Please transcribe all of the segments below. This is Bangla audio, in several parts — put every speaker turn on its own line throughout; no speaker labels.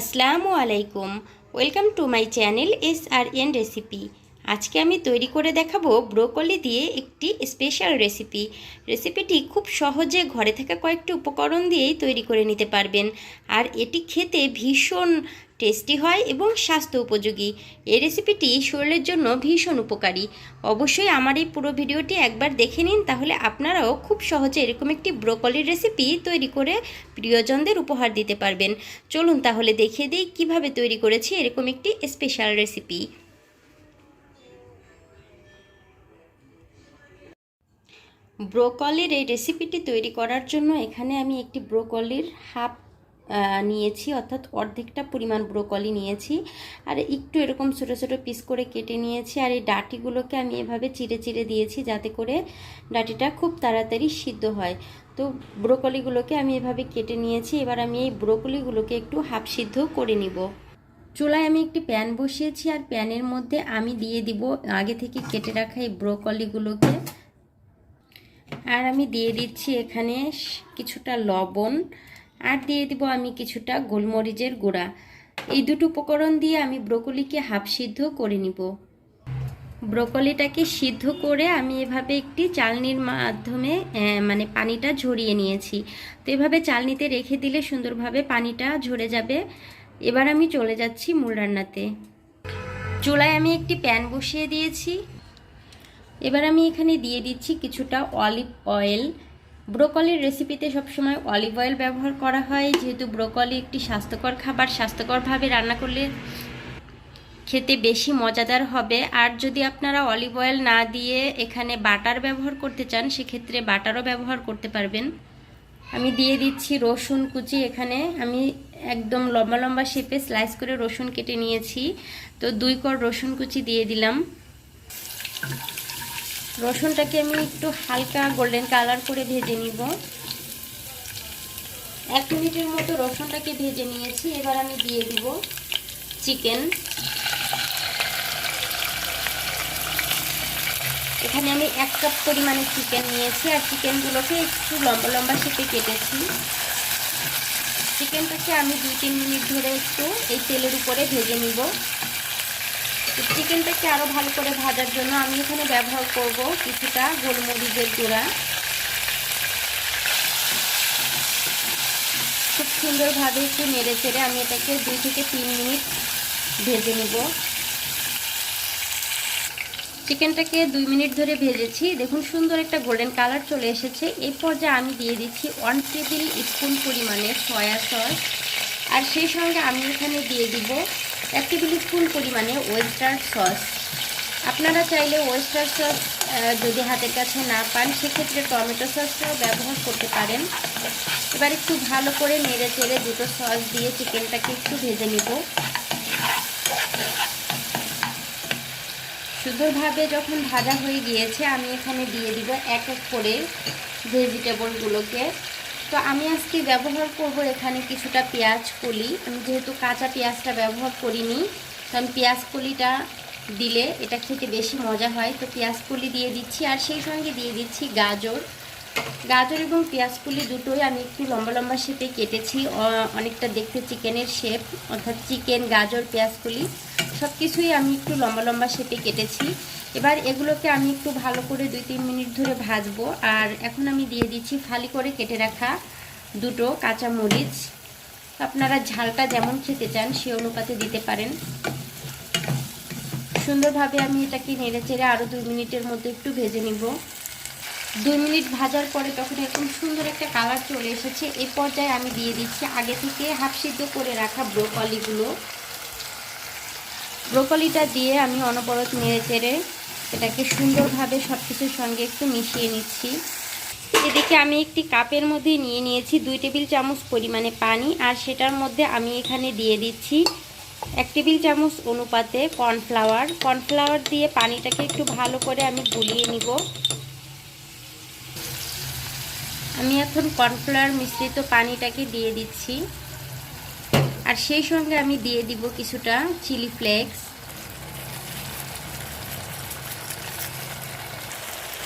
আসসালামু আলাইকুম। Welcome to my channel S R N recipe. আজকে আমি তৈরি করে দেখাবো ব্রোকলি দিয়ে একটি স্পেশাল রেসিপি। রেসিপিটি খুব সহজে ঘরে থাকা কয়েকটি উপকরণ দিয়েই তৈরি করে নিতে পারবেন। আর এটি খেতে ভীষণ টেস্টি হয় এবং স্বাস্থ্য উপযোগী। এই রেসিপিটি শরীরের জন্য ভীষণ উপকারী। অবশ্যই আমার এই পুরো ভিডিওটি একবার দেখে নিন, তাহলে আপনারাও খুব সহজে এরকম একটি ব্রোকলির রেসিপি তৈরি করে প্রিয়জনদের উপহার দিতে পারবেন। চলুন তাহলে দেখিয়ে দিই কীভাবে তৈরি করেছি এরকম একটি স্পেশাল রেসিপি ব্রোকলির এই রেসিপিটি তৈরি করার জন্য এখানে আমি একটি ব্রোকলির হাফ নিয়েছি, অর্থাৎ অর্ধেকটা পরিমাণ ব্রোকলি নিয়েছি। আর একটু এরকম ছোটো ছোটো পিস করে কেটে নিয়েছি, আর এই ডাটিগুলোকে আমি এভাবে চিড়ে চিড়ে দিয়েছি যাতে করে ডাটিটা খুব তাড়াতাড়ি সিদ্ধ হয়। তো ব্রোকলিগুলোকে আমি এভাবে কেটে নিয়েছি, এবার আমি এই ব্রোকলিগুলোকে একটু হাফ সিদ্ধ করে নিব। চুলায় আমি একটি প্যান বসিয়েছি, আর প্যানের মধ্যে আমি দিয়ে দিব আগে থেকে কেটে রাখা এই ব্রোকলিগুলোকে। আর আমি দিয়ে দিচ্ছি এখানে কিছুটা লবণ আর দিয়ে দিব আমি কিছুটা গোলমরিচের গুঁড়া। এই দুটো উপকরণ দিয়ে আমি ব্রোকলিকে হাফ সিদ্ধ করে নিব। ব্রোকলিটাকে সিদ্ধ করে আমি এভাবে একটি চালনির মাধ্যমে মানে পানিটা ঝরিয়ে নিয়েছি। তো এভাবে চালনিতে রেখে দিলে সুন্দরভাবে পানিটা ঝরে যাবে। এবার আমি চলে যাচ্ছি মূল রান্নাতে। চুলায় আমি একটি প্যান বসিয়ে দিয়েছি। এবার আমি এখানে দিয়ে দিচ্ছি কিছুটা অলিভ অয়েল। ব্রোকলির রেসিপিতে সবসময় অলিভ অয়েল ব্যবহার করা হয়, যেহেতু ব্রোকলি একটি স্বাস্থ্যকর খাবার, স্বাস্থ্যকরভাবে রান্না করলে খেতে বেশি মজাদার হবে। আর যদি আপনারা অলিভ অয়েল না দিয়ে এখানে বাটার ব্যবহার করতে চান, সেক্ষেত্রে বাটারও ব্যবহার করতে পারবেন। আমি দিয়ে দিচ্ছি রসুন কুচি এখানে। আমি একদম লম্বা লম্বা শেপে স্লাইস করে রসুন কেটে নিয়েছি। তো দুই কর রসুন কুচি দিয়ে দিলাম। রসুনটাকে আমি একটু হালকা গোল্ডেন কালার করে ভেজে নিব। এক মিনিটের মতো রসুনটাকে ভেজে নিয়েছি, এবার আমি দিয়ে দিব চিকেন। এখানে আমি এক কাপ পরিমাণে চিকেন নিয়েছি, আর চিকেনগুলোকে একটু লম্বা লম্বা শেপে কেটেছি। চিকেনটাকে আমি দুই তিন মিনিট ধরে একটু এই তেলের উপরে ভেজে নিব। চিকেনটাকে আরও ভালো করে ভাজার জন্য আমি এখানে ব্যবহার করব কিছুটা গোলমরিচের গুঁড়া। খুব সুন্দরভাবে একটু নেড়ে চেড়ে আমি এটাকে দুই থেকে তিন মিনিট ভেজে নেব। চিকেনটাকে দুই মিনিট ধরে ভেজেছি। দেখুন, সুন্দর একটা গোল্ডেন কালার চলে এসেছে। এই পর্যায়ে আমি দিয়ে দিচ্ছি ওয়ান টেবিল স্পুন পরিমাণে সয়া সস আর সেই সঙ্গে আমি এখানে দিয়ে দিব এক টেবিল স্পুন পরিমাণে ওয়েস্টার সস। আপনারা চাইলে ওয়েস্টার সস যদি হাতের কাছে না পান, সেক্ষেত্রে টমেটো সসটাও ব্যবহার করতে পারেন। এবার একটু ভালো করে নেড়ে চেড়ে দুটো সস দিয়ে চিকেনটাকে একটু ভেজে নেব। সুন্দরভাবে যখন ভাজা হয়ে গিয়েছে, আমি এখানে দিয়ে দিব এক এক করে ভেজিটেবলগুলোকে। তো আমি আজকে ব্যবহার করব এখানে কিছুটা পেঁয়াজ কলি। আমি যেহেতু কাঁচা পেঁয়াজটা ব্যবহার করিনি আমি পেঁয়াজ কলিটা দিলে এটা খেতে বেশি মজা হয়। তো পেঁয়াজ কলি দিয়ে দিচ্ছি আর সেই সঙ্গে দিয়ে দিচ্ছি গাজর। গাজর এবং পেঁয়াজ কলি দুটোই আমি একটু লম্বা লম্বা শেপে কেটেছি। অনেকটা দেখতে চিকেনের শেপ, অর্থাৎ চিকেন, গাজর, পেঁয়াজ কলি সব কিছুই আমি একটু লম্বা লম্বা শেপে কেটেছি। এবার এগুলোকে আমি একটু ভালো করে দুই তিন মিনিট ধরে ভাজবো। আর এখন আমি দিয়ে দিচ্ছি ফালি করে কেটে রাখা দুটো কাঁচা মরিচ আপনারা ঝালটা যেমন খেতে চান সে অনুপাতে দিতে পারেন। সুন্দরভাবে আমি এটাকে নেড়ে চেড়ে আরও দুই মিনিটের মধ্যে একটু ভেজে নিব। দুই মিনিট ভাজার পরে তখন এরকম সুন্দর একটা কালার চলে এসেছে। এই পর্যায়ে আমি দিয়ে দিচ্ছি আগে থেকে হাফ সিদ্ধ করে রাখা ব্রোকলিগুলো। ব্রোকলিটা দিয়ে আমি অনবরত নেড়ে চেড়ে এটাকে সুন্দরভাবে সব কিছুর সঙ্গে একটু মিশিয়ে নিচ্ছি। এদিকে আমি একটি কাপের মধ্যে নিয়ে নিয়েছি দুই টেবিল চামচ পরিমাণে পানি আর সেটার মধ্যে আমি এখানে দিয়ে দিচ্ছি এক টেবিল চামচ অনুপাতে কর্নফ্লাওয়ার। কর্নফ্লাওয়ার দিয়ে পানিটাকে একটু ভালো করে আমি গুলিয়ে নিব। আমি এখন কর্নফ্লাওয়ার মিশ্রিত পানিটাকে দিয়ে দিচ্ছি। আর সেই সঙ্গে আমি দিয়ে দিব কিছুটা চিলি ফ্লেক্স।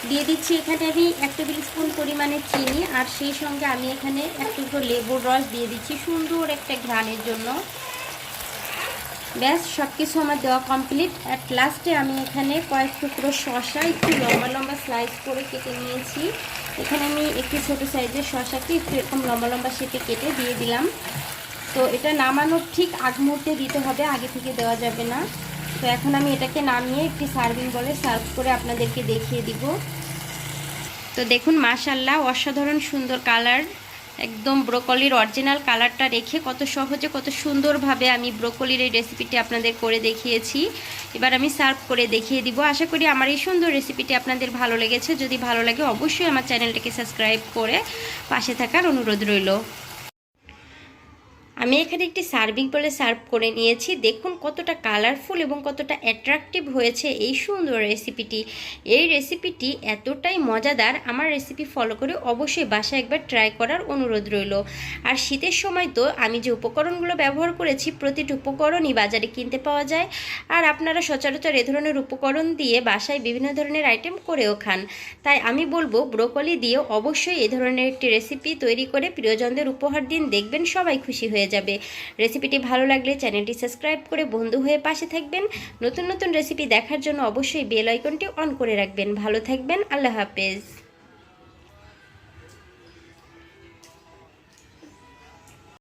দিয়ে দিচ্ছি এখানে আমি এক টেবিল স্পুন পরিমাণে চিনি আর সেই সঙ্গে আমি এখানে এক টুকরো লেবুর রস দিয়ে দিচ্ছি সুন্দর একটা ঘ্রাণের জন্য। ব্যাস সব কিছু আমার দেওয়া কমপ্লিট অ্যাট লাস্টে আমি এখানে কয়েক টুকরো শশা একটু লম্বা লম্বা স্লাইস করে কেটে নিয়েছি। এখানে আমি একটু ছোটো সাইজের শশাকে একটু এরকম লম্বা লম্বা শেপে কেটে দিয়ে দিলাম। তো এটা নামানোর ঠিক আগ মুহূর্তে দিতে হবে, আগে থেকে দেওয়া যাবে না। তো এখন আমি এটাকে নামিয়ে একটি সার্ভিং বলে সার্ভ করে আপনাদেরকে দেখিয়ে দিব। তো দেখুন মাশাল্লাহ অসাধারণ সুন্দর কালার। একদম ব্রোকলির অরিজিনাল কালারটা রেখে কত সহজে, কত সুন্দরভাবে আমি ব্রোকলির এই রেসিপিটি আপনাদের করে দেখিয়েছি। এবার আমি সার্ভ করে দেখিয়ে দিব। আশা করি আমার এই সুন্দর রেসিপিটি আপনাদের ভালো লেগেছে। যদি ভালো লাগে, অবশ্যই আমার চ্যানেলটাকে সাবস্ক্রাইব করে পাশে থাকার অনুরোধ রইল। আমি এখানে একটি সার্ভিং বলে সার্ভ করে নিয়েছি। দেখুন কতটা কালারফুল এবং কতটা অ্যাট্রাকটিভ হয়েছে এই সুন্দর রেসিপিটি এই রেসিপিটি এতটাই মজাদার, আমার রেসিপি ফলো করে অবশ্যই বাসায় একবার ট্রাই করার অনুরোধ রইল। আর শীতের সময় তো আমি যে উপকরণগুলো ব্যবহার করেছি, প্রতিটি উপকরণই বাজারে কিনতে পাওয়া যায়। আর আপনারা সচরাচর এ ধরনের উপকরণ দিয়ে বাসায় বিভিন্ন ধরনের আইটেম করেও খান। তাই আমি বলব ব্রোকলি দিয়ে অবশ্যই এ ধরনের একটি রেসিপি তৈরি করে প্রিয়জনদের উপহার দিন। দেখবেন সবাই খুশি হয়ে যাবে। রেসিপিটি ভালো লাগলে চ্যানেলটি সাবস্ক্রাইব করে বন্ধু হয়ে পাশে থাকবেন। নতুন নতুন রেসিপি দেখার জন্য অবশ্যই বেল আইকনটি অন করে রাখবেন। ভালো থাকবেন। আল্লাহ হাফেজ।